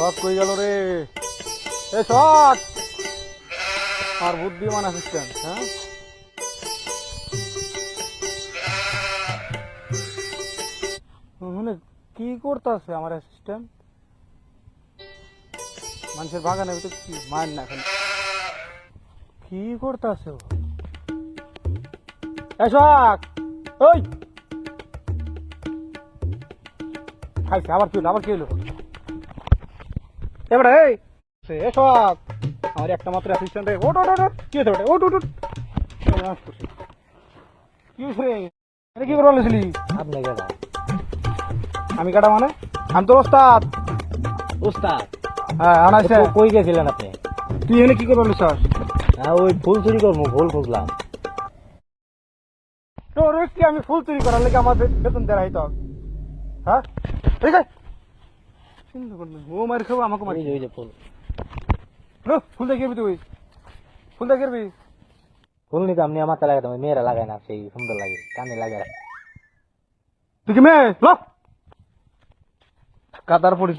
শখ কই গেল রে? এ শখ আর বুদ্ধিমান অ্যাসিস্ট্যান্ট হ্যাঁ? মানে কি করতেছে আমার অ্যাসিস্ট্যান্ট মানুষের বাগানের ভিতরে কি? মায়ের না এখন। কি করতেছে ও? এ ওই! খাইছে, আবার কি হলো? আবার কি হলো? এবারে এই সে শখ আমার একটা মাত্র অ্যাসিস্ট্যান্ট রে ওট ওট ওট। কি হয়েছে ওটা? ওট ওট। কি হয়েছে রে? এটা কি করে বলেছিলি আপনি কেনা আমি কাটা মানে? আমি তো ওস্তাদ। উস্তাদ হ্যাঁ আনাইছে। কই গেছিলেন আপনি? তুই এখানে কি করে বলিস হ্যাঁ ওই ফুল চুরি করব ফুল খুঁজলাম তোর কি আমি ফুল চুরি করার লেগে আমার বে- বেতন দেওয়া হইতো? হ্যাঁ? ঠিক আছে চিন্তা করবি ও মার খাব আমাকে মারি ওই যে ফুল। ফুল দেখিয়ে তুই ফুল দেখিয়ে ফুল নিতে আপনি আমার লাগাতাম ওই মেয়েরা লাগায় না সেই সুন্দর লাগে কানে লাগে। তুই কি মেয়ে? লো। কাতার পড়িস।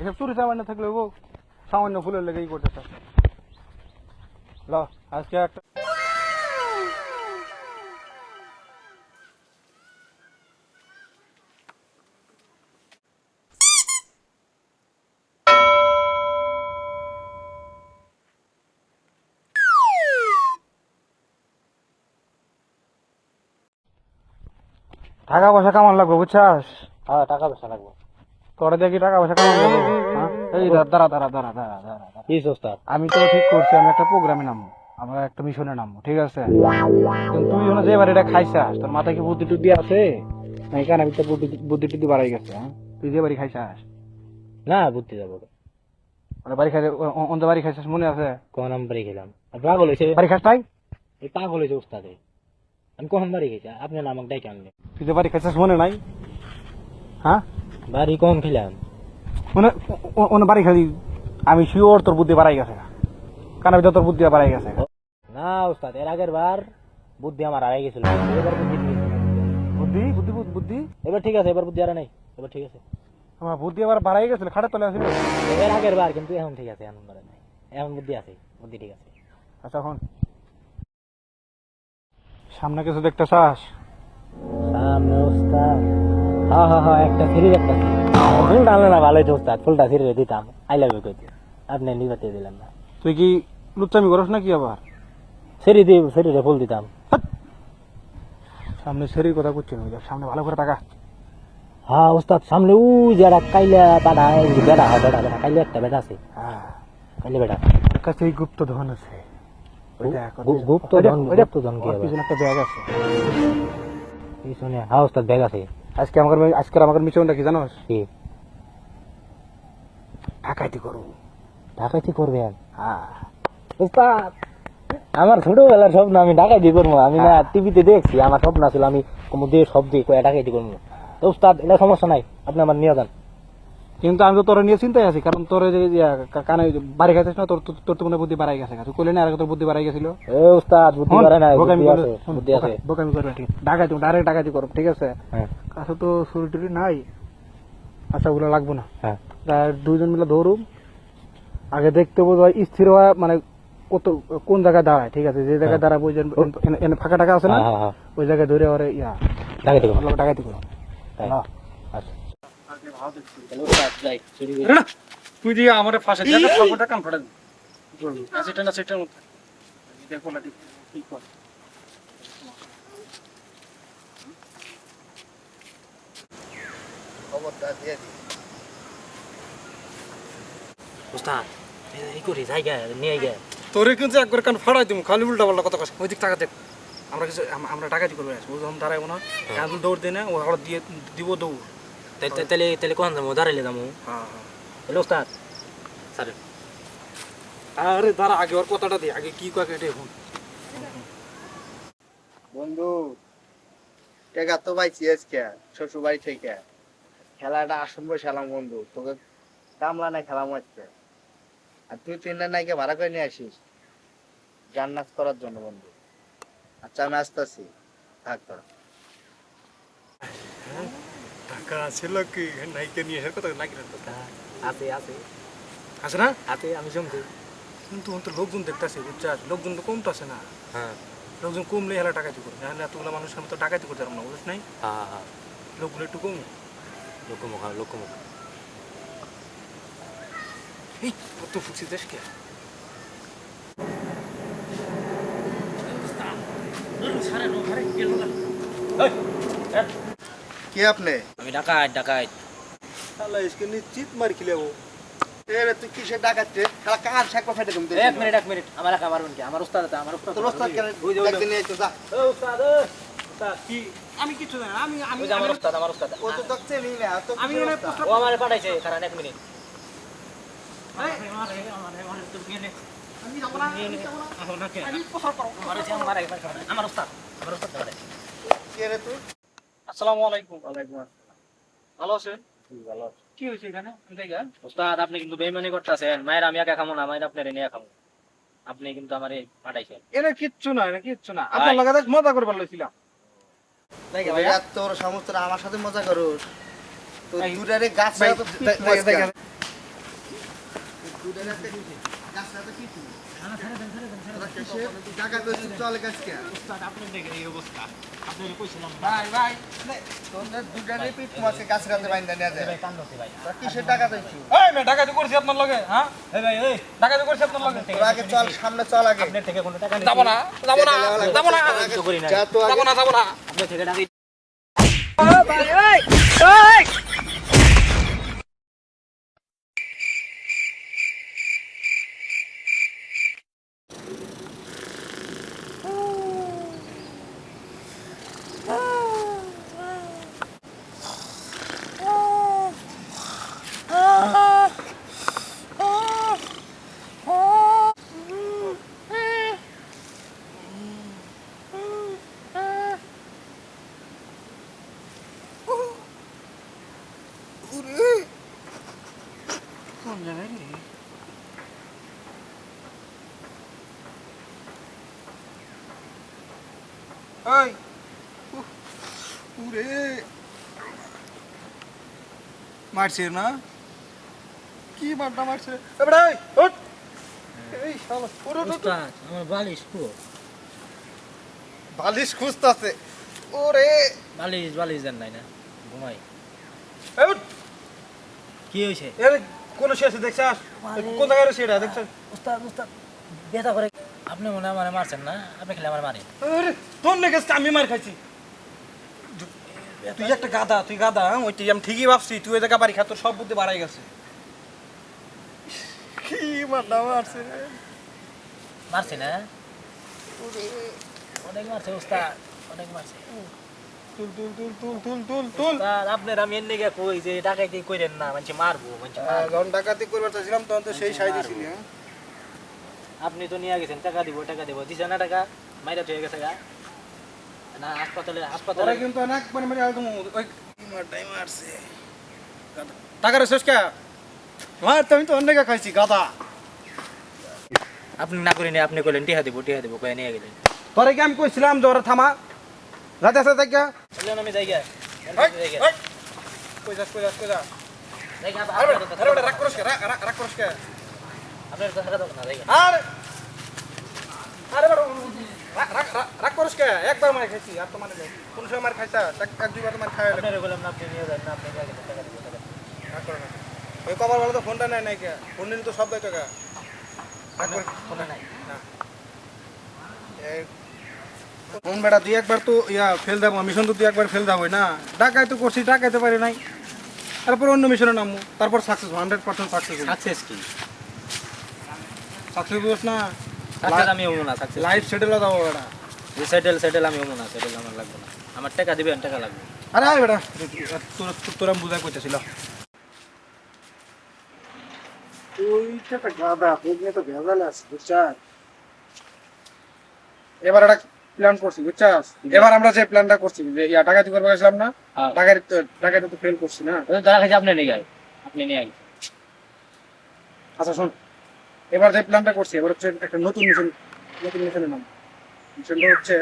এসব চুরি সামান্য থাকলে ও সামান্য ফুলের লেগেই করতে ল আজকে একটা টাকা পয়সা কামান লাগবে বুঝছাস? হ্যাঁ টাকা পয়সা লাগবে। তোরা দেখি টাকা পয়সা কামান লাগবে? হ্যাঁ? এই দাঁড়া দাঁড়া দাঁড়া দাঁড়া দাঁড়া। কি আমি তো ঠিক করছি আমি একটা প্রোগ্রামে নামবো। আমরা একটা মিশনে নামবো ঠিক আছে? কিন্তু তুই যে বাড়িটা খাইছাস তোর মাথায় কি বুদ্ধি টুদ্ধি আছে? না এখানে ভিতরে বুদ্ধি বুদ্ধি টুদ্ধি বাড়াই গেছে হ্যাঁ? তুই যে বাড়ি খাইছাস? না বুঝতে যাব ওরা বাড়ি খাইছে অন্য বাড়ি খাইছাস মনে আছে? কখন আমি বাড়ি খেলাম? পাগল হয়েছে বাড়ি খাস তাই এই পাগল হয়েছে উস্তাদে। আমি কখন বাড়ি খেয়েছি আপনি আমাকে ডাইকে আনলেন তুই যে বাড়ি খাইছাস মনে নাই হ্যাঁ বাড়ি কখন খেলাম মনে বাড়ি খালি আমি শিওর তোর বুদ্ধি বাড়াই গেছে কানের ভিতরে তোর বুদ্ধি বাড়াই গেছে না উস্তাদ এর আগের বার বুদ্ধি আমার হারাই গেছিল এবার বুদ্ধি বুদ্ধি বুদ্ধি বুদ্ধি- এবার ঠিক আছে এবার বুদ্ধি আর নাই এবার ঠিক আছে আমার বুদ্ধি আবার বাড়াই গেছিল খাটে তলে আসছিল এবার আগের বার কিন্তু এখন ঠিক আছে এখন বারে নাই এখন বুদ্ধি আছে বুদ্ধি ঠিক আছে আচ্ছা এখন সামনে কিছু দেখতে চাস সামনে উস্তাদ হ্যাঁ হ্যাঁ হ্যাঁ একটা ফ্রি একটা free। ফুলটা না ভালোই তো উস্তাদ ফুলটা ফ্রি দিতাম। আই লাভ ইউ কইতে আপনি নিবাতে দিলেন না। তুই কি লুচ্চামি করস নাকি আবার? সেরি দি সেরি ফুল দিতাম। সামনে শরীর কথা করছি না সামনে ভালো করে টাকা হ্যাঁ উস্তাদ সামনে ওই যারা কাইলা বাড়া বেড়া বেড়া বেড়া কাইলে একটা বেড়া আছে। হ্যাঁ। কাইলে বেড়া। কাছে গুপ্ত ধন আছে। গুপ্ত ধন, গুপ্ত ধন কি পিছনে একটা ব্যাগ আছে। এই শুনে হ্যাঁ ব্যাগ আছে। আজকে আমার আজকে আমার মিশনটা কি জানোস? কি? ঢাকাইতি করু ডাকাইতি করবেন হ্যাঁ। উস্তাদ আমার ছোটবেলার স্বপ্ন আমি ডাকাইতি করব। আমি না টিভিতে দেখছি আমার স্বপ্ন ছিল আমি কোনো দিয়ে সব দিয়ে কয়ে ডাকাইতি করব। তো উস্তাদ এটা সমস্যা নাই। আপনি আমার নিয়ে যান। কিন্তু আমি তো তোর নিয়ে চিন্তায় আছি কারণ তোর যে কানে বাড়ি খাইছিস না তোর তোর- তো মনে বুদ্ধি বাড়াই গেছে তুই কইলে না আর তোর বুদ্ধি বাড়াই গেছিল? এ উস্তাদ বুদ্ধি করে না বুদ্ধি আছে বুদ্ধি আছে। বোকা- বোকামি করবে ঠিক ডাকাতি ডাইরেক্ট ডাকাতি করো ঠিক আছে? হ্যাঁ। কাছে তো ছুরি টুরি নাই। আচ্ছা ওগুলো লাগবো না। হ্যাঁ। দুইজন মিলে ধরুম আগে দেখতে বোধ হয় স্থির হওয়া মানে কত কোন জায়গায় দাঁড়ায় ঠিক আছে? যে জায়গায় দাঁড়ায় ওই যে এনে- এনে ফাঁকা টাকা আছে না? হ্যাঁ, হ্যাঁ, হ্যাঁ। ওই জায়গায় ধরে ওরে ইয়া। ডাকাইতি করব অলপ ডাকাতি করো। তাই। না। আচ্ছা তাহলে উস্তাদ যাই চুরি করে তুই দিয়ে আমার ফাঁসে সবটা ফাটা সেটা না সেটার মতো দেখো না কি কর। উস্তাদ এই- এই করি জায়গা নিয়ে গে তোরে কিন্তু একবার কান ফাড়াই দিম খালি উল্টা কথা ওই দিক টাকা দেখ আমরা কিছু আম- আমরা করব ও যখন দাঁড়াইবো না এখন দৌড় দিয়ে না ও দিয়ে দিব দৌড়। তাহলে তাহলে কখন যাব দাঁড়াইলে যাব হ্যাঁ হ্যাঁ তাহলে উস্তাদ সারে আরে দাঁড়া আগে ওর কথাটা দে আগে কি কয় এটা এখন বন্ধু টেকা তো পাইছি আজকে শ্বশুর বাড়ি থেকে খেলাটা আসন বসালাম বন্ধু তোকে কামলা না খেলাম আজকে। আর তুই তিনটা নাইকে ভাড়া করে নিয়ে আসিস গান নাচ করার জন্য বন্ধু। আচ্ছা আমি আসতেছি। থাক তোরা। টাকা ছিল কি নাইকে নিয়ে এসে কথা নাকি আছে আছে আছে না আছে আমি শুনছি কিন্তু তো লোকজন দেখতেছে বুঝছাস লোকজন তো কমতেছে না হ্যাঁ লোকজন কমলে হেলা টাকাইতে করবে নাহলে এতগুলো মানুষের মতো টাকাইতে করতে পারব না বুঝছ নাই হ্যাঁ হ্যাঁ লোকগুলো একটু কম লোকমুখ হ্যাঁ লোকমুখ এই কত ফুকছি দেশকে কে আপনি? আমি ডাকাত ডাকাত। শালা ইসকে নিশ্চিত মার খিলে ও। এরে তুই কিসে ডাকাত রে? শালা কার সাকবা ফেটে তুমি এক মিনিট এক মিনিট। আমার একা মারবেন কি? আমার উস্তাদ আমার উস্তাদ তোর উস্তাদ কেন বুঝে দেখতে নিয়ে যা। ও উস্তাদ আমার উস্তাদ আমার উস্তাদ। আসসালামু আলাইকুম ওয়ালাইকুম আসসালাম ভালো আছেন কি হয়েছে এখানে জায়গা উস্তাদ আপনি কিন্তু বেইমানি করতেছেন মায়ের আমি একা খামো না মায়ের আপনার নিয়ে খামো আপনি কিন্তু আমারে পাঠাইছেন এনে কিচ্ছু না এনে কিচ্ছু না। আপনার লাগাতে মজা করবার লইছিলাম তোর সমস্ত আমার সাথে মজা করোস তো দুটারে গাছ দেখ- আপনার লগে হ্যাঁ ভাই ডাকাতি করছি আপনার লগে আগে চল সামনে চল আগে থেকে কোনো টাকা যাব না যাব না যাব না যাব যাব আপনার থেকে টাকা ওই উহ, উরে। মারছে না? কি মারটা মারছে? এবারে এই, ওঠ এই শালা ওঠ, ওঠ, ওঠ। উস্তাদ আমার বালিশ পুরো বালিশ খুঁজতাছে। ওরে বালিশ বালিশ দেন নাই না ঘুমাই। এই ওঠ। কি হয়েছে এর কোন শেষে দেখছাস? কোন জায়গায় রয়েছে এটা দেখছাস? উস্তাদ উস্তাদ ব্যথা করে আপনি মনে হয় আমার মারছেন না? আপনি খেলে আমার মারি আরে তোর লেগে আমি মার খাইছি? তুই একটা গাদা তুই গাদা হ্যাঁ? ওইটাই আমি ঠিকই ভাবছি। তুই ওই জায়গা বাড়ি খা তোর সব বুদ্ধি বাড়াই গেছে। কি মারটা মারছে। মারছে না? অনেক মারছে উস্তাদ। অনেক মারছে। তুল তুল তুল তুল তুল তুল তুল। আপনার আমি এর নিগে কই যে ডাকাইতে কইরেন না মানে মারবো মানে হ্যাঁ, যখন ডাকাতি করবার চাইছিলাম তখন তো সেই সাই দিছিলি হ্যাঁ? আপনি তো নিয়ে গেছেন টাকা দিব টাকা দিব। দিছে না টাকা মাইরা হয়ে গেছে গা। না হাসপাতালে হাসপাতালে তোরা কিন্তু অনেক মানে মানে একদম ওই কি মারটাই মারছে। গাদা। টাকা রে শেষ কে মার তো আমি তো অনেক খাইছি গাদা। আপনি না করিনি আপনি কইলেন টিহা দিব টিহা দিব কয়ে নিয়ে গেলেন। তোরে কি আমি কইছিলাম যে ওরা থামা? রাতে আছে দেখ। গা বললেন আমি যাই গা যাই গা কই যাস কই যাস কই যাস। যাই গা আরে বেটা, আরে বেটা, রাগ করিস কে? রাগ- রাগ- রাগ করিস আরে আরে রাগ- রাগ- রাগ- রাগ করিস কে? একবার মার খাইছি, আর তো মানে কোন সময় মার খাইছা? এক- এক দুইবার তো মার খাওয়া হলো। বললাম না আপনি নিয়ে যান না আপনি নিয়ে টাকা দিব রাগ করো না। ওই কপাল ভালো তো ফোনটা নাই কে? ফোন নিলে তো সব দায়িত্ব কে? রাগ করিস ফোনে নাই না। বেটা একবার তো ইয়া ফেল দেবো মিশন তো একবার ফেল দেবো না ডাকাই তো করছি ডাকাইতে পারি নাই তারপর অন্য মিশনে নামবো তারপর success hundred percent success success কি সাকসেস বুঝ না। সাকসেস আমি হব না সাকসেস লাইফ সেটেল দাও বেটা। যে সেটেল সেটেল আমি হব না সেটেল আমার লাগবে না। আমার টাকা দিবেন টাকা লাগবে। আরে আয় বেটা। তোরা তোরা বুঝাই কইতেছিল ওইটা একটা গাদা ওই তো ভেজাল আছে বুঝছাস? এবার একটা প্ল্যান করছি বুঝছাস? এবার আমরা যে প্ল্যানটা করছি যে ইয়া টাকা করব গেছিলাম না? হ্যাঁ। টাকার টাকাটা তো ফেল করছি না। টাকা খাইছে আপনি নিয়ে আপনি নিয়ে আচ্ছা শোন। এবার যে প্ল্যানটা করছি এবার হচ্ছে একটা নতুন মিশন নতুন মিশনের নাম। মিশনটা হচ্ছে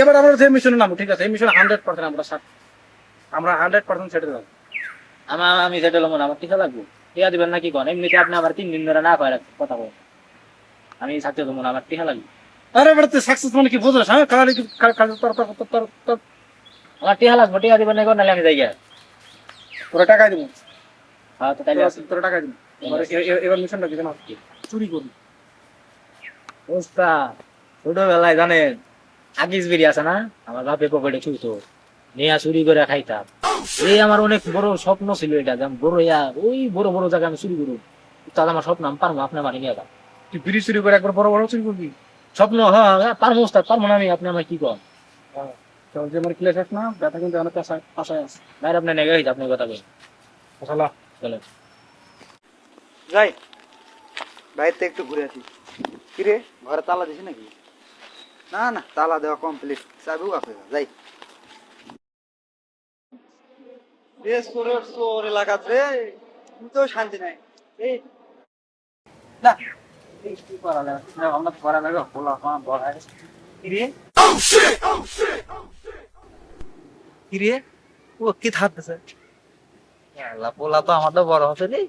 এবার আমরা যে মিশনের নাম ঠিক আছে? এই মিশন হান্ড্রেড পার্সেন্ট আমরা সাত আমরা হান্ড্রেড পার্সেন্ট সেটে যাব আমার আমি সেটা লমন আমার টিকা লাগবে। টিকা দিবেন নাকি কোন? এমনিতে আপনি আমার তিন দিন ধরে না কয় রাখছেন, কথা বলেন। আমি থাকতে দেবো না আমার টিকা লাগবে। আরে বেটা তুই সাকসেস মানে কি বুঝছ হ্যাঁ? কালি কালি তোর তোর তোর তোর আমার টিকা লাগবে টিকা দিবেন নাকি নাহলে আমি যাই গিয়া। তোরা টাকা দিব। হ্যাঁ তো আসি। তোরা টাকা দিব। এবার এ- এ- এবার মিশনটা কি? জানো চুরি ওস্তাদ ছোটবেলায় জানেন আগিস বিড়ি আছে না? আমার বাপে পকেটে নিয়ে চুরি করে খাইতাম। এই আমার অনেক বড় স্বপ্ন ছিল এটা যে আমি বড় ইয়া ওই বড় বড় জায়গায় আমি চুরি করব তাহলে আমার স্বপ্ন আমি পারব আপনার বাড়ি নিয়ে তুই বিড়ি চুরি করে একবার বড় বড় চুরি করবি? স্বপ্ন হ্যাঁ হ্যাঁ, পারব ওস্তাদ পারব না আমি আপনি আমার কি কর চল যে আমার আছে না ব্যথা কিন্তু অনেক আশায় আছে। বাইরে আপনি নেগে হইতে আপনার কথা চলেন। যাই বাইরে একটু ঘুরে আসি। কিরে, ঘরে তালা দিছি নাকি? না না, তালা দেওয়া কমপ্লিট চাবিও আছে যাই। নাই। না। আমরা করা কিরে? ও কি থাকতেছে পোলা তো আমাদের বড় হচ্ছে রে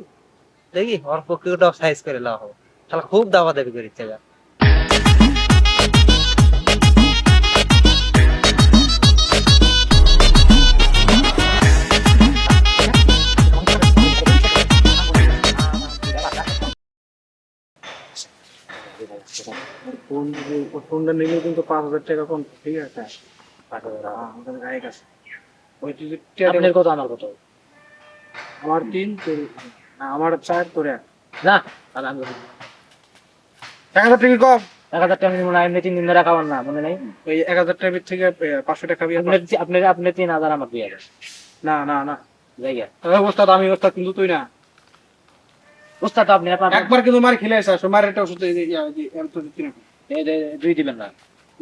দেখি ওর পক্ষে সাইজ করে লাও হবে তাহলে খুব দাবা দাবি করে ইচ্ছে ফোন ফোনটা নিলেও কিন্তু পাঁচ হাজার টাকা কম। ঠিক আছে? আমাদের গায়ে গেছে। ওই তুই যে টিয়াটা- আপনার কত আমার কত? আমার তিন। আমার চার তোর না তাহলে আমি এক হাজার টাকা কম? এক হাজার টাকা মনে হয় এমনি তিন দিন ধরে খাবার না মনে নেই? ওই এক হাজার টাকার থেকে পাঁচশো টাকা আপনার আপনার তিন হাজার আমার দুই হাজার। না না না। যাই গিয়া। ওস্তাদ আমি ওস্তাদ কিন্তু তুই না। ওস্তাদ আপনি একবার কিন্তু মার খেলে আসা মারের একটা ওষুধ দুই দিবেন না।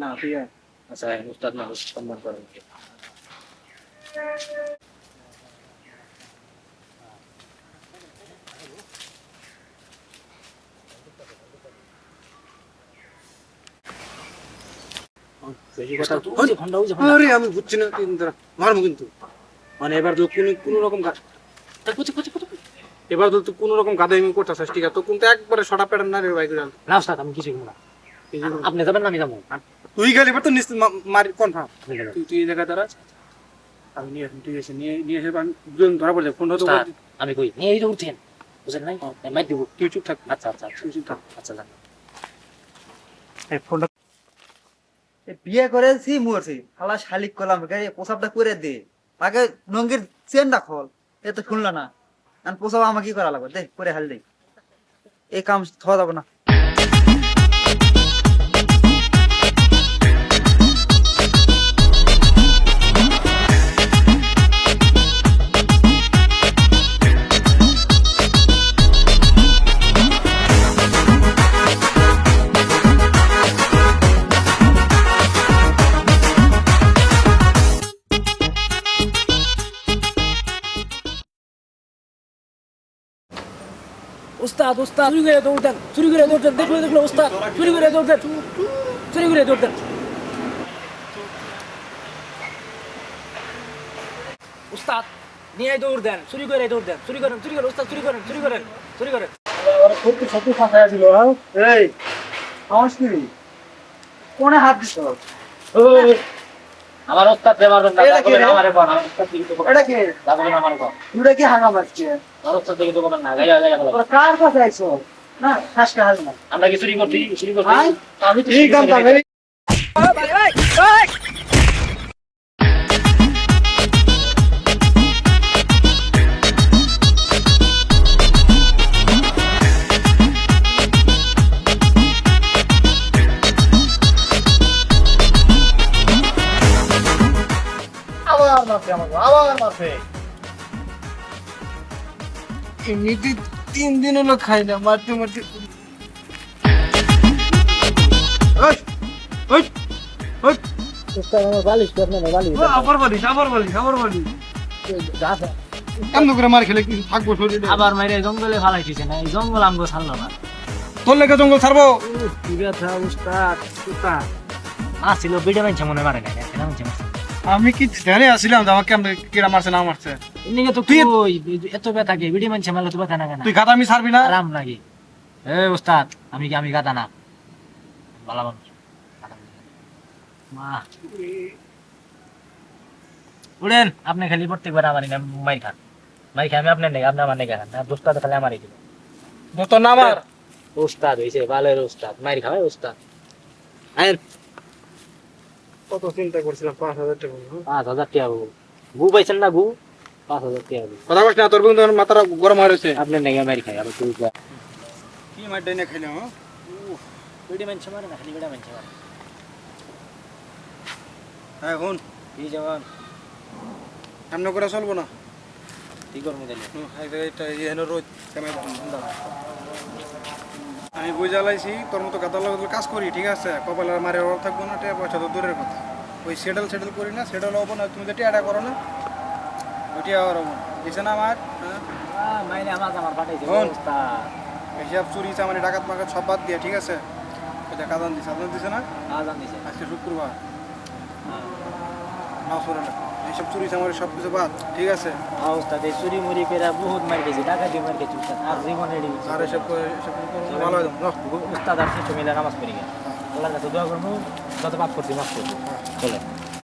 না তুই আয়। আচ্ছা উস্তাদ না সম্মান করেন বেশি কথা ওই যে ফোনটা, ওই যে ফোনটা। আরে আমি বুঝছি না তিন দাঁড়া মারবো কিন্তু। মানে এবার তো কোনো কোনো রকম? এবার তো কোনো রকম গাদামি করতেছিস ঠিক আছে। তো কিন্তু একবারে সটা প্যাটার্ন না রে না আমি কিছু না। আপনি যাবেন না আমি যাব। তুই গেলে এবার তো নিশ্চিত মারি কনফার্ম তুই তুই এই জায়গায় দাঁড়াস আমি নিয়ে আসি ঠিক আছে নিয়ে নিয়ে এসে আমি দুজন ধরা পড়ে ফোন আমি কই? নিয়ে এই উঠছেন। বুঝলেন নাই? মাইক দিব। তুই চুপ থাক। আচ্ছা আচ্ছা আচ্ছা। তুই চুপ থাক। আচ্ছা এই ফোনটা বিয়ে করেছি মরছি খালা শালিক করলাম প্রসাবটা করে দে। আগে নঙ্গির চেনটা খোল। এ তো শুনলো না। আর প্রসাব আমাকে করা লাগবে? দে করে হাল দে। এই কাম থা যাবে না। উস্তাদ উস্তাদ চুরি করে দৌড় দেন চুরি করে দৌড় দেন দেখল দেখল উস্তাদ চুরি করে দৌড় দেন চুরি করে দৌড় দেন। উস্তাদ নিয়ে দৌড় দেন চুরি করে দৌড় দেন। চুরি করেন চুরি করেন উস্তাদ চুরি করেন চুরি করেন চুরি করেন। সত্যি সত্যি ফাঁসায় ছিল হ্যাঁ? এই। আমার কোনে হাত দিছ? আমার ওস্তাদ রে মারবেন না এটা কি রে? আমারে কোন আমার উস্তাদ দিকে তো এটা কি? আমার তুই আছে আমার ওস্তাদ দিকে তো কোন না কার কাছে আইছো? না না আমরা কি চুরি করছি? চুরি আমি ঠিক কাম করি। ভাই আবার আবার এমনিতে তিন দিন হলো খাই না মারতে মারতে না আবার মাইরে জঙ্গলে না এই জঙ্গল আমগো ছাড়লো না। তোর লেগে জঙ্গল ছাড়বো? কি ব্যথা উস্তাদ মানছে মনে মারে মারছে। আমি কি ধ্যানে আসছিলাম আমাকে কিরা মারছে না মারছে? এদিকে তো তুই- এত ব্যথা কি? বিড়ি মানছে মারলে তো ব্যথা না কেন? তুই গাদা আমি ছাড়বি না? আরাম লাগে। এ ওস্তাদ আমি কি আমি গাদা না? ভালো মানুষ। মা। উড়েন আপনি খালি প্রত্যেকবার আমারই নাম মাই খান। মাই খাই আমি আপনার নেই আপনি আমার নেই খান। আর দোস্তাদ খালি আমারই দিল তোর নাম আর ওস্তাদ হয়েছে ভালোর ওস্তাদ। মাইর খাওয়াই ওস্তাদ। আয়ের কত চিন্তা করছিলাম? পাঁচ হাজার টাকা পাঁচ হাজার টাকা গু গু পাইছেন না গু? পাঁচ হাজার টাকা কথা বলছি না তোর বন্ধু মাথাটা গরম হয়ে রয়েছে। আপনার নেই মাইর খাই আবার তুই কি মার ডাইনে খাইলাম বিড়ি মানছে মারে না খালি বিড়া মানছে মারে। এখন এই যেমন এমন করে চলবো না। কি করব তাহলে? এটা এখানে রোজ আমি বুঝা লাইছি তোর মতো লগত কাজ করি ঠিক আছে? কপালের মারে অভাব থাকব না টাকা পয়সা তো দূরের কথা। ওই সেটেল সেটেল করি না সেটেল হব না তুমি যে টিয়াটা করো না। ওই টিয়া হব না। দিছে না আমার? হ্যাঁ? হিসাব চুরি চামারি ডাকাত মাকাত সব বাদ দিয়ে ঠিক আছে? এটা কাদান দিছে। আদান দিছে না? আজকে শুক্রবার। না এইসব চুরি চামারি সব কিছু বাদ ঠিক আছে? ওস্তাদ এই চুরি মুড়ি করে বহুত মার গেছি টাকা দিয়ে মার গেছি আর জীবনে এড়িয়ে আর এসব এসব ভালো হয় না উস্তাদ আর শিশু মিলে নামাজ পড়ি গেছে। আল্লাহর কাছে দোয়া করব যত পাপ করছি মাফ করব। চলে।